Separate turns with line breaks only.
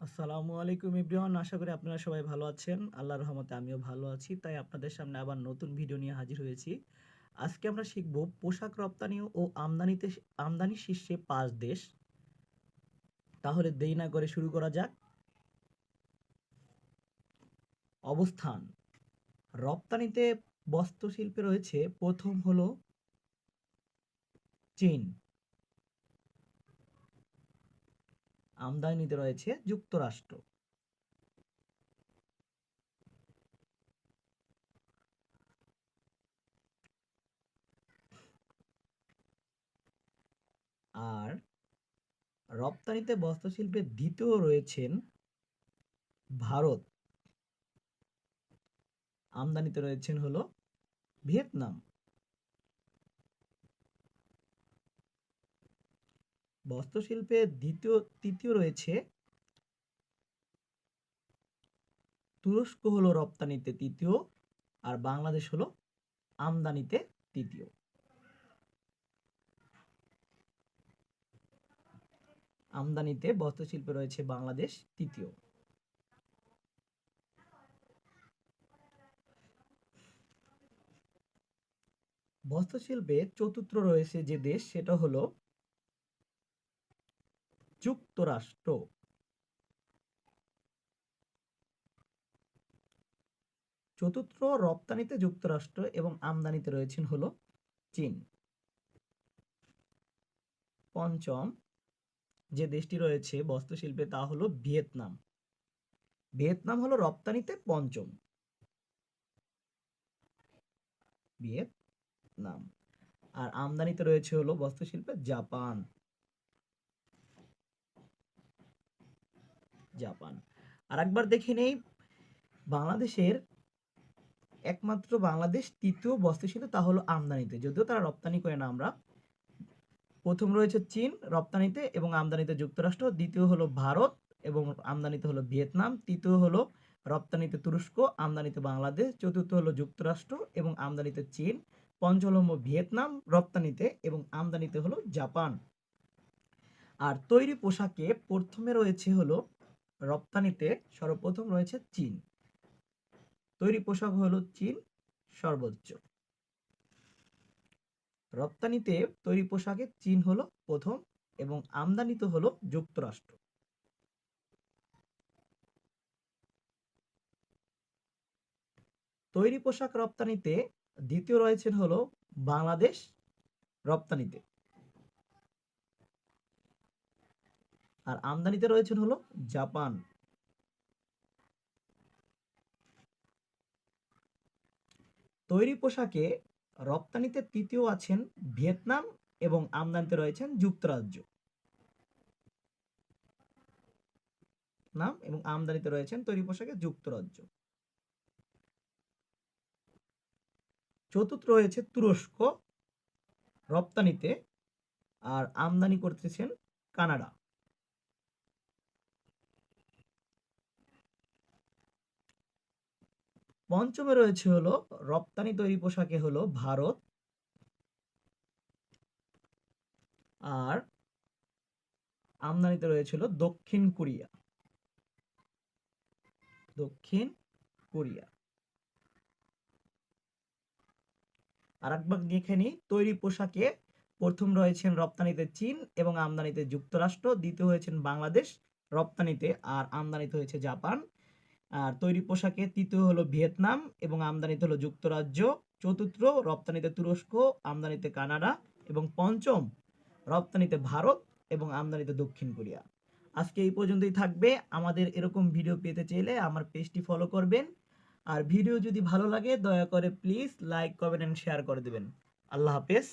আসসালামু আলাইকুম এভরিওয়ান, আশা করি আপনারা সবাই ভালো আছেন। আল্লাহর রহমতে আমিও ভালো আছি, তাই আপনাদের সামনে আবার নতুন ভিডিও নিয়ে হাজির হয়েছি। আজকে আমরা শিখব পোশাক রপ্তানি ও আমদানিতে আমদানি শীর্ষে পাঁচ দেশ। তাহলে দেরি না করে শুরু করা যাক। অবস্থান। রপ্তানিতে বস্ত্রশিল্পে রয়েছে, প্রথম হলো চীন। আমদানিতে রয়েছে যুক্তরাষ্ট্র। আর রপ্তানিতে বস্ত্রশিল্পে দ্বিতীয় রয়েছেন ভারত। আমদানিতে রয়েছেন হলো ভিয়েতনাম। বস্ত্রশিল্পে দ্বিতীয়, তৃতীয় রয়েছে। তুরস্ক হলো রপ্তানিতে তৃতীয়, আর বাংলাদেশ হলো আমদানিতে তৃতীয়। আমদানিতে বস্ত্রশিল্পে রয়েছে বাংলাদেশ তৃতীয়। বস্ত্রশিল্পে চতুর্থ রয়েছে যে দেশ, সেটা হলো যুক্তরাষ্ট্র। চতুর্থ রপ্তানিতে যুক্তরাষ্ট্র এবং আমদানিতে রয়েছেন হলো চীন। পঞ্চম যে দেশটি রয়েছে বস্ত্রশিল্পে তা হলো ভিয়েতনাম। ভিয়েতনাম হলো রপ্তানিতে পঞ্চম। ভিয়েতনাম। আর আমদানিতে রয়েছে হলো বস্ত্রশিল্পে জাপান। জাপান। আর একবার দেখে নেই, বাংলাদেশের একমাত্র বাংলাদেশ, তৃতীয় বস্ত্রশিল্প তা হলো আমদানিতে। যদিও তারা রপ্তানি করে না আমরা। প্রথম রয়েছে চীন রপ্তানিতে এবং আমদানিতে যুক্তরাষ্ট্র, দ্বিতীয় হলো ভারত এবং আমদানিতে হলো ভিয়েতনাম, তৃতীয় হলো রপ্তানিতে তুরস্ক, আমদানিতে বাংলাদেশ, চতুর্থ হলো যুক্তরাষ্ট্র এবং আমদানিতে চীন, পঞ্চম ভিয়েতনাম রপ্তানিতে এবং আমদানিতে হলো জাপান। আর তৈরি পোশাকে প্রথমে রয়েছে হলো রপ্তানিতে সর্বপ্রথম রয়েছে চীন। তৈরি পোশাক হলো চীন সর্বোচ্চ। রপ্তানিতে তৈরি পোশাকে চীন হলো প্রথম এবং আমদানিতে হলো যুক্তরাষ্ট্র। তৈরি পোশাক রপ্তানিতে দ্বিতীয় রয়েছেন হলো বাংলাদেশ রপ্তানিতে। আর আমদানিতে রয়েছেন হলো জাপান। তৈরি পোশাকে রপ্তানিতে তৃতীয় আছেন ভিয়েতনাম এবং আমদানিতে রয়েছেন যুক্তরাজ্য। নাম এবং আমদানিতে রয়েছেন তৈরি পোশাকে যুক্তরাজ্য। চতুর্থ রয়েছে তুরস্ক রপ্তানিতে, আর আমদানি করতেছেন কানাডা। পঞ্চমে রয়েছে হলো, রপ্তানি তৈরি পোশাকে হলো ভারত আর আমদানিতে রয়েছিল দক্ষিণ কোরিয়া। দক্ষিণ কোরিয়া। আর একবার দেখে নিই, তৈরি পোশাকে প্রথম রয়েছেন রপ্তানিতে চীন এবং আমদানিতে যুক্তরাষ্ট্র, দ্বিতীয় হয়েছেন বাংলাদেশ, রপ্তানিতে আর আমদানিতে হয়েছে জাপান। আর তৈরি পোশাকে তৃতীয় হলো ভিয়েতনাম এবং আমদানিতে হলো যুক্তরাজ্য, চতুর্থ রপ্তানিতে তুরস্ক, আমদানিতে কানাডা এবং পঞ্চম রপ্তানিতে ভারত এবং আমদানিতে দক্ষিণ কোরিয়া। আজকে এই পর্যন্তই থাকবে। আমাদের এরকম ভিডিও পেতে চাইলে আমার পেজটি ফলো করবেন। আর ভিডিও যদি ভালো লাগে, দয়া করে please like comment and share করে দেবেন। আল্লাহ হাফেজ।